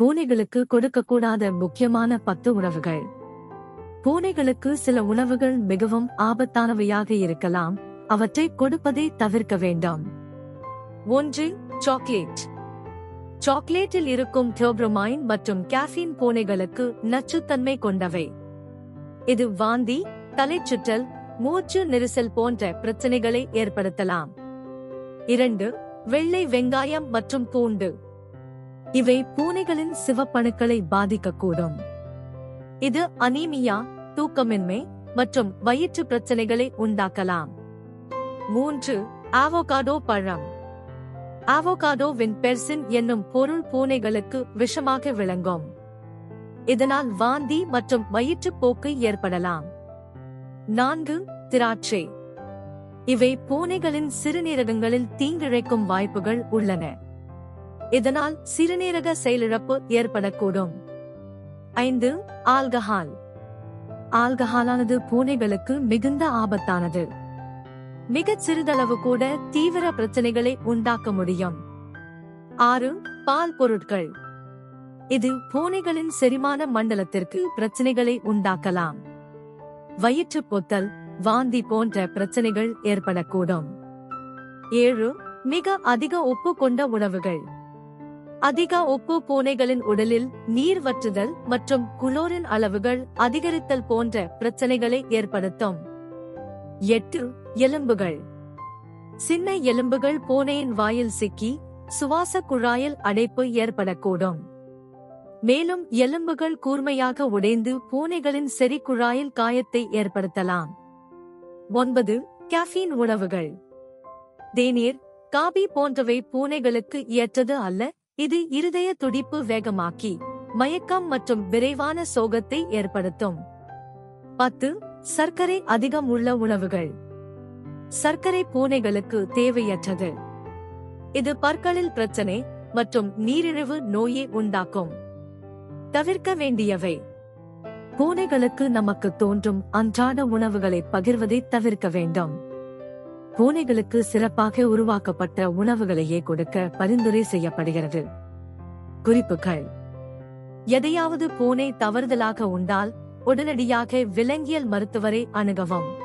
பூனைகளுக்கு கொடுக்கக்கூடாத முக்கியமான பத்து உணவுகள். பூனைகளுக்கு சில உணவுகள் மிகவும் ஆபத்தானவையாக இருக்கலாம் அவற்றை கொடுப்பதை தவிர்க்க வேண்டாம். ஒன்று சாக்லேட் சாக்லேட்டில் இருக்கும் தியோப்ரமைன் மற்றும் கேஃபீன் பூனைகளுக்கு நச்சுத்தன்மை கொண்டவை. இது வாந்தி தலைச்சுற்றல் மூச்சு நெரிசல் போன்ற பிரச்சனைகளை ஏற்படுத்தலாம். இரண்டு வெள்ளை வெங்காயம் மற்றும் பூண்டு. இவை பூனைகளின் சிவப்பணுக்களை பாதிக்கக்கூடும். இது அனீமியா தூக்கமின்மை மற்றும் வயிற்று பிரச்சனைகளை உண்டாக்கலாம். மூன்று ஆவோகாடோ பழம். ஆவோகாடோவின் பெர்சின் என்னும் பொருள் பூனைகளுக்கு விஷமாக விளங்கும். இதனால் வாந்தி மற்றும் வயிற்றுப்போக்கு ஏற்படலாம். நான்கு திராட்சை. இவை பூனைகளின் சிறுநீரகங்களில் தீங்கிழைக்கும் வாய்ப்புகள் உள்ளன. இதனால் சிறுநீரக செயலிழப்பு ஏற்படக்கூடும். ஐந்து ஆல்கஹால். ஆல்கஹாலானது பூனைகளுக்கு மிகுந்த ஆபத்தானது. மிகச் சிறிதளவு கூட தீவிர பிரச்சனைகளை உண்டாக்க முடியும். ஆறு பால் பொருட்கள். இது பூனைகளின் செரிமான மண்டலத்திற்கு பிரச்சனைகளை உண்டாக்கலாம். வயிற்று பொத்தல் வாந்தி போன்ற பிரச்சனைகள் ஏற்படக்கூடும். ஏழு மிக அதிக உப்பு கொண்ட உணவுகள். அதிக உப்பு பூனைகளின் உடலில் நீர் வற்றுதல் மற்றும் குளோரின் அளவுகள் அதிகரித்தல் போன்ற பிரச்சனைகளை ஏற்படுத்தும். எட்டு எலும்புகள். சின்ன எலும்புகள் பூனையின் வாயில் சிக்கி சுவாச குழாயில் அடைப்பு ஏற்படக்கூடும். மேலும் எலும்புகள் கூர்மையாக உடைந்து பூனைகளின் செறிக்குழாயில் காயத்தை ஏற்படுத்தலாம். ஒன்பது கேஃபீன் உணவுகள். தேநீர் காபி போன்றவை பூனைகளுக்கு ஏற்றது அல்ல இது இருதய துடிப்பு வேகமாக்கி மயக்கம் மற்றும் விரைவான சோகத்தை ஏற்படுத்தும். பத்து சர்க்கரை அதிகம் உள்ள உணவுகள். சர்க்கரை பூனைகளுக்கு தேவையற்றது. இது பற்களில் பிரச்சனை மற்றும் நீரிழிவு நோயை உண்டாக்கும். தவிர்க்க வேண்டியவை. பூனைகளுக்கு நமக்கு தோன்றும் அன்றாட உணவுகளை பகிர்வதை தவிர்க்க வேண்டும். பூனைகளுக்கு சிறப்பாக உருவாக்கப்பட்ட உணவுகளையே கொடுக்க பரிந்துரை செய்யப்படுகிறது. குறிப்புகள். எதையாவது பூனை தவறுதலாக உண்டால் உடனடியாக விலங்கியல் மருத்துவரை அணுகவும்.